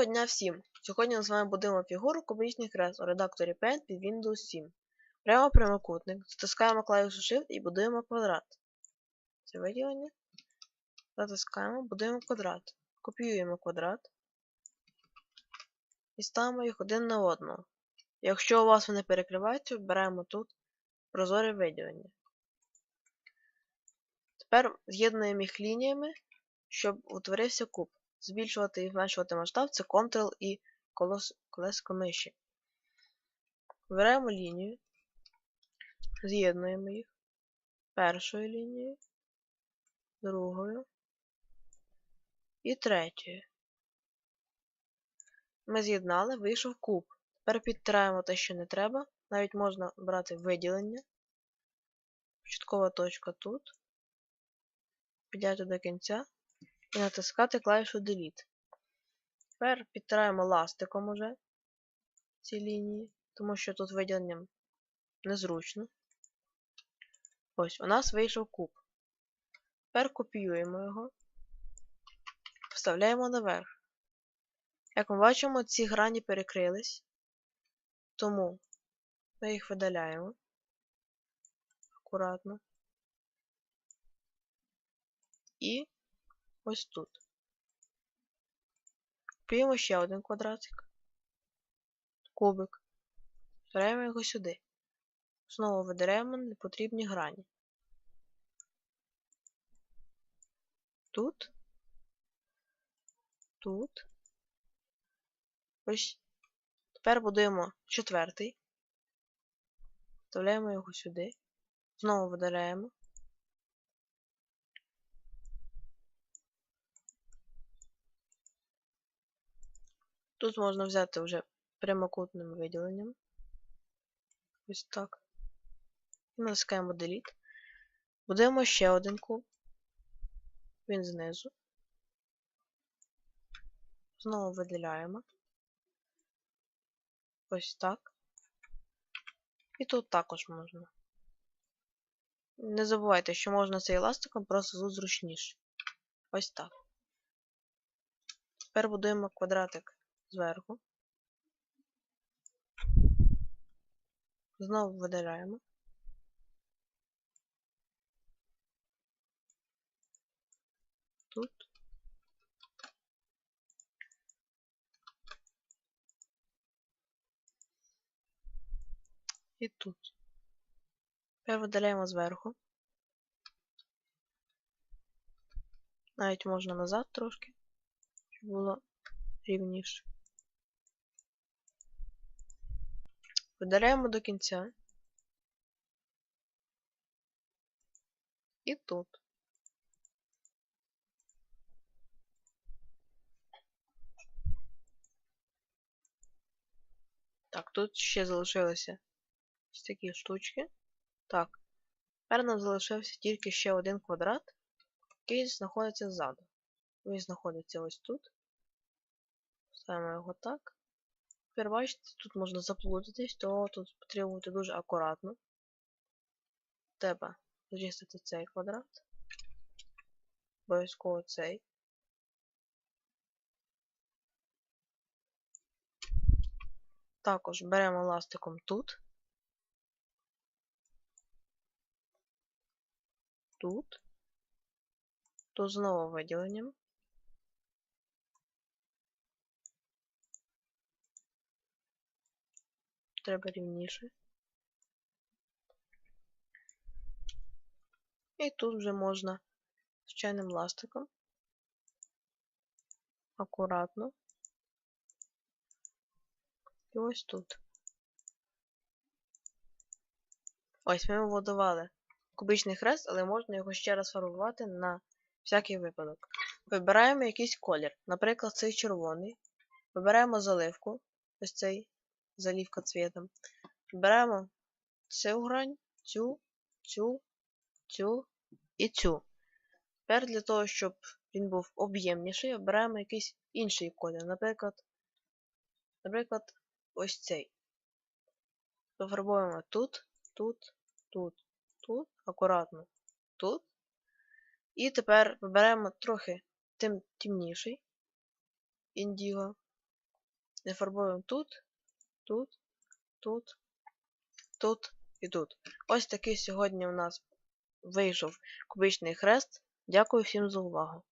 Доброго дня всім! Сьогодні ми з вами будемо фігуру кубічний хрест у редакторі Paint під Windows 7. Прямо прямокутник, затискаємо клавішу Shift і будуємо квадрат. Це виділення. Затискаємо, будуємо квадрат. Копіюємо квадрат. І ставимо їх один на одного. Якщо у вас вони перекриваються, беремо тут прозоре виділення. Тепер з'єднуємо їх лініями, щоб утворився куб. Збільшувати і зменшувати масштаб це Ctrl і колос, колеско миші. Беремо лінію, з'єднуємо їх першою лінією, другою і третьою. Ми з'єднали, вийшов куб. Тепер підтираємо те, що не треба. Навіть можна брати виділення. Початкова точка тут. Підняти до кінця і натискати клавішу Delete. Тепер підтираємо ластиком уже ці лінії, тому що тут виділенням незручно. Ось, у нас вийшов куб. Тепер копіюємо його, вставляємо наверх. Як ми бачимо, ці грані перекрились, тому ми їх видаляємо акуратно. І ось тут. Купуємо ще один квадратик. Кубик. Вставляємо його сюди. Знову видаляємо непотрібні грані. Тут. Тут. Ось. Тепер будуємо четвертий. Вставляємо його сюди. Знову видаляємо. Тут можна взяти вже прямокутним виділенням. Ось так. І натискаємо Delete. Будемо ще один куб. Він знизу. Знову виділяємо. Ось так. І тут також можна. Не забувайте, що можна цей еластиком, просто зручніше. Ось так. Тепер будуємо квадратик зверху. Знову видаляємо. Тут. І тут. Тепер видаляємо зверху. Навіть можна назад трошки, щоб було рівніше. Видаляємо до кінця. І тут. Так, тут ще залишилися ось такі штучки. Так. Тепер нам залишився тільки ще один квадрат, який знаходиться ззаду. Він знаходиться ось тут. Ставимо його так. Тепер бачите, тут можна заплутатись, то тут потрібно бути дуже акуратно. Треба зчистити цей квадрат. Обов'язково цей. Також беремо ластиком тут. Тут. Тут знову виділенням. Треба рівніше. І тут вже можна звичайним ластиком. Акуратно. І ось тут. Ось ми вбудували кубичний хрест, але можна його ще раз фарбувати на всякий випадок. Вибираємо якийсь колір. Наприклад, цей червоний. Вибираємо заливку. Ось цей заливка цвітом. Вибираємо цю грань, цю, цю, цю і цю. Тепер для того, щоб він був об'ємніший, обираємо якийсь інший колір. Наприклад, наприклад, ось цей. Пофарбуємо тут, тут, тут, тут, акуратно, тут. І тепер виберемо трохи тим темніший індіго. Зафарбуємо тут, тут, тут, тут і тут. Ось такий сьогодні у нас вийшов кубічний хрест. Дякую всім за увагу.